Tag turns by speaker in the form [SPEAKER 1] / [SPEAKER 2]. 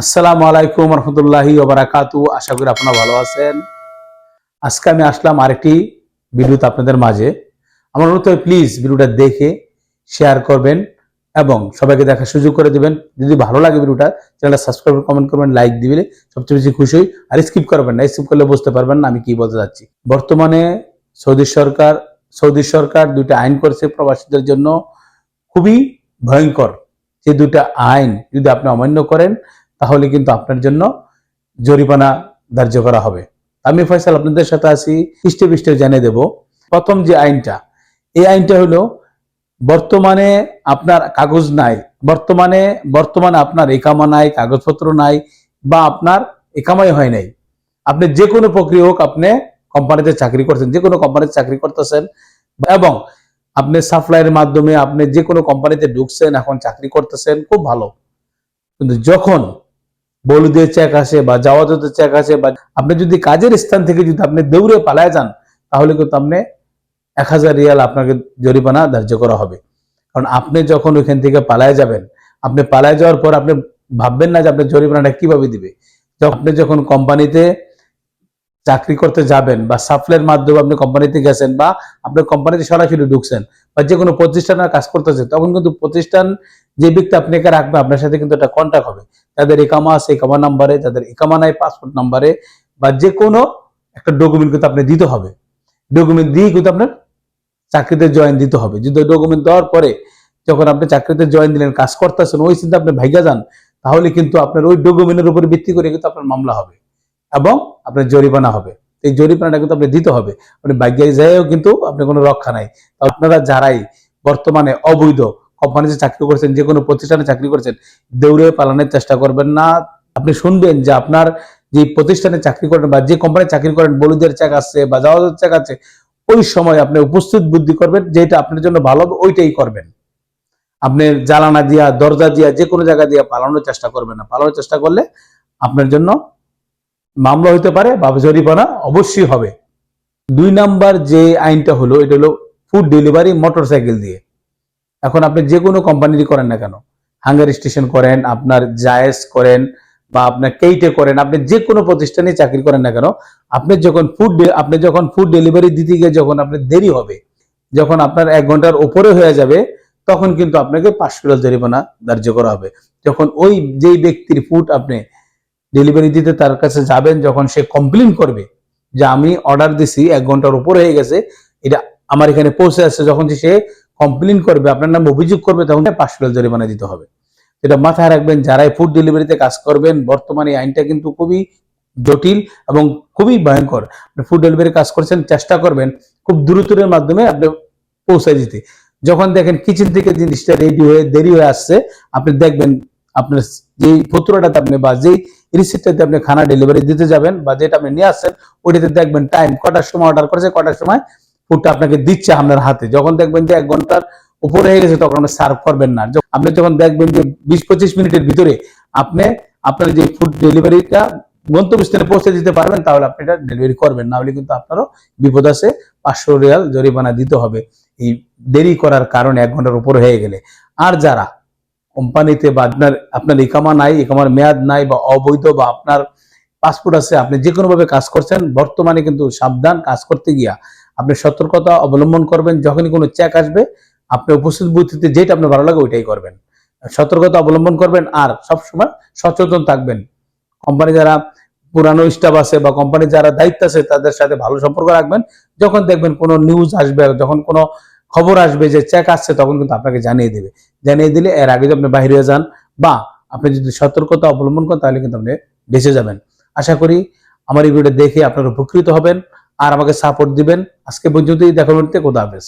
[SPEAKER 1] আসসালামু আলাইকুম রহমতুল্লাহি ওবারাকাতু আশা করি আপনারা ভালো আছেন। আজকে আমি আসলাম আরেকটি ভিডিওতে আপনাদের মাঝে। আমার অনুরোধ প্লিজ ভিডিওটা দেখে শেয়ার করবেন এবং সবাইকে দেখার সুযোগ করে দেবেন। যদি ভালো লাগে ভিডিওটা, চ্যানেলটা সাবস্ক্রাইব কমেন্ট করবেন লাইক দিবেন, সবচেয়ে বেশি খুশি হই। আর স্কিপ করবেন না স্কিপ করলে বুঝতে পারবেন না আমি কি বলতে যাচ্ছি। বর্তমানে সৌদি সরকার সৌদি সরকার দুইটা আইন করেছে প্রবাসীদের জন্য। খুবই ভয়ঙ্কর যে দুইটা আইন যদি আপনি অমান্য করেন তাহলে কিন্তু আপনার জন্য জরিমানা ধার্য করা হবে। আমি ফয়সাল, আপনাদের সাথে আছি। পৃষ্ঠে পৃষ্ঠে জানিয়ে দেব। প্রথম যে আইনটা, এই আইনটা হলো বর্তমানে আপনার কাগজ নাই। বর্তমানে বর্তমানে আপনার একামা নাই, কাগজপত্র নাই বা আপনার একামাই হয় নাই। আপনি যে কোনো প্রক্রিয়া হোক, আপনি কোম্পানিতে চাকরি করছেন যে কোনো কোম্পানিতে চাকরি করতেছেন এবং আপনি সাপ্লাইয়ের মাধ্যমে আপনি যে কোনো কোম্পানিতে ঢুকছেন, এখন চাকরি করতেছেন, খুব ভালো। কিন্তু যখন বলুদের চেক আসে বা জাওয়াজতের চেক আসে বা আপনি যদি কাজের স্থান থেকে যদি আপনি দৌড়ে পালায় যান, তাহলে কিন্তু আপনি এক হাজার রিয়াল আপনাকে জরিমানা ধার্য করা হবে। কারণ আপনি যখন ওইখান থেকে পালায় যাবেন, আপনি পালায় যাওয়ার পর আপনি ভাববেন না যে আপনি জরিমানাটা কীভাবে দিবে। আপনি যখন কোম্পানিতে চাকরি করতে যাবেন বা সাপ্লাইয়ের মাধ্যমে আপনি কোম্পানিতে গেছেন বা আপনি কোম্পানিতে সরাসরি ঢুকছেন বা যে কোনো প্রতিষ্ঠানের কাজ করতেছেন, তখন কিন্তু প্রতিষ্ঠান যে ব্যক্তি আপনাকে রাখবে, আপনার সাথে কিন্তু একটা কন্ট্যাক্ট হবে। তাদের একামা আছে, একামা নাম্বারে তাদের একামা নাই পাসপোর্ট নাম্বারে বা যে কোনো একটা ডকুমেন্ট কিন্তু আপনি দিতে হবে। ডকুমেন্ট দিয়ে কিন্তু আপনার চাকরিতে জয়েন দিতে হবে। যদি ডকুমেন্ট দেওয়ার পরে যখন আপনি চাকরিতে জয়েন দিলেন, কাজ করতেছেন, ওই চিন্তা আপনি ভাইগা যান, তাহলে কিন্তু আপনার ওই ডকুমেন্টের উপর ভিত্তি করে কিন্তু আপনার মামলা হবে এবং আপনার জরিমানা হবে। এই জরিমানাটা কিন্তু আপনি দিতে হবে। আপনি ভাগ্যায় যাইও কিন্তু আপনার কোনো রক্ষা নাই। আপনারা যারাই বর্তমানে অবৈধ কোম্পানিতে চাকরি করছেন, যে কোনো প্রতিষ্ঠানে চাকরি করছেন, দৌড়ে পালানোর চেষ্টা করবেন না। আপনি শুনবেন যে আপনার যে প্রতিষ্ঠানে চাকরি করেন বা যে কোম্পানি চাকরি করেন, বলুদের চাক আছে বা জাহাজের চাক আছে, ওই সময় আপনি উপস্থিত বুদ্ধি করবেন যেটা আপনার জন্য ভালো হবে, ওইটাই করবেন। আপনি জ্বালানা দিয়া, দরজা দিয়া, যে কোনো জায়গা দিয়া পালানোর চেষ্টা করবেন না। পালানোর চেষ্টা করলে আপনার জন্য মামলা হইতে পারে বা জরিমানা অবশ্যই হবে। দুই নাম্বার যে আইনটা হলো, এটা হলো ফুড ডেলিভারি মোটরসাইকেল দিয়ে। এখন আপনি যে কোনো কোম্পানিরই করেন না কেন? হাঙ্গার স্টেশন করেন, আপনার জায়েজ করেন বা আপনার কেইটে করেন, আপনি যে কোনো প্রতিষ্ঠানে চাকরি করেন না কেন, আপনি যখন ফুড আপনি যখন ফুড ডেলিভারি দিতে গিয়ে যখন আপনার দেরি হবে, যখন আপনার এক ঘণ্টার উপরে হয়ে যাবে, তখন কিন্তু আপনাকে পাঁচশো টাকা জরিমানা ধার্য করা হবে। যখন ওই যেই ব্যক্তির ফুড আপনি ডেলিভারি দিতে তার কাছে যাবেন, যখন সে কমপ্লেন করবে যে আমি অর্ডার দিছি, এক ঘণ্টার উপর হয়ে গেছে, এটা আমার এখানে পৌঁছে আসছে, যখন সে কমপ্লেন করবে, আপনার নাম অভিযোগ করবে, তখন পাঁচশো টাকা জরিমানা দিতে হবে। এটা মাথায় রাখবেন, যারাই ফুড ডেলিভারিতে কাজ করবেন, বর্তমানে আইনটা কিন্তু খুবই জটিল এবং খুবই ভয়ঙ্কর। ফুড ডেলিভারি কাজ করছেন, চেষ্টা করবেন খুব দ্রুতের মাধ্যমে আপনি পৌঁছে দিতে। যখন দেখেন কিচেন থেকে জিনিসটা রেডি হয়ে, দেরি হয়ে আসছে, আপনি দেখবেন আপনার যেই পত্রটাতে আপনি বা যেই রিসিপ্টটাতে আপনি খানা ডেলিভারি দিতে যাবেন বা যেটা আপনি নিয়ে আসছেন, ওইটাতে দেখবেন টাইম কটার সময় অর্ডার করেছে, কটার সময় ফুডটা আপনাকে দিচ্ছে আপনার হাতে। যখন দেখবেন যে এক ঘণ্টার উপরে হয়ে গেছে, তখন আপনি সার্ভ করবেন না। আপনি যখন দেখবেন যে বিশ পঁচিশ মিনিটের ভিতরে আপনি আপনার যে ফুড ডেলিভারিটা গন্তব্যস্থানে পৌঁছে দিতে পারবেন, তাহলে আপনি এটা ডেলিভারি করবেন। না হলে কিন্তু আপনারও বিপদ আছে। পাঁচশো রিয়াল জরিমানা দিতে হবে। এই দেরি করার কারণে এক ঘণ্টার উপরে হয়ে গেলে। আর যারা কোম্পানিতে বা আপনার আপনার ইকামা নাই, ইকামার মেয়াদ নাই বা অবৈধ বা আপনার পাসপোর্ট আছে, আপনি যে কোনো ভাবে কাজ করছেন, বর্তমানে কিন্তু সাবধান কাজ করতে গিয়া আপনি সতর্কতা অবলম্বন করবেন, যখনই কোনো চেক আসবে, আপনি উপস্থিত বুদ্ধিতে যেটা আপনার ভালো লাগে ওইটাই করবেন। সতর্কতা অবলম্বন করবেন আর সবসময় সচেতন থাকবেন। কোম্পানি যারা পুরানো স্টাফ আছে বা কোম্পানি যারা দায়িত্ব আছে, তাদের সাথে ভালো সম্পর্ক রাখবেন। যখন দেখবেন কোনো নিউজ আসবে, যখন কোনো খবর আসবে যে চেক আসছে, তখন কিন্তু আপনাকে জানিয়ে দেবে। জানিয়ে দিলে এর আগে যদি আপনি বাইরে যান বা আপনি যদি সতর্কতা অবলম্বন করেন, তাহলে কিন্তু আপনি বেঁচে যাবেন। আশা করি আমার এই ভিডিও দেখে আপনারা উপকৃত হবেন। আর আমাকে সাপোর্ট দিবেন। আজকে পর্যন্তই দেখা করতে কোদাবেশ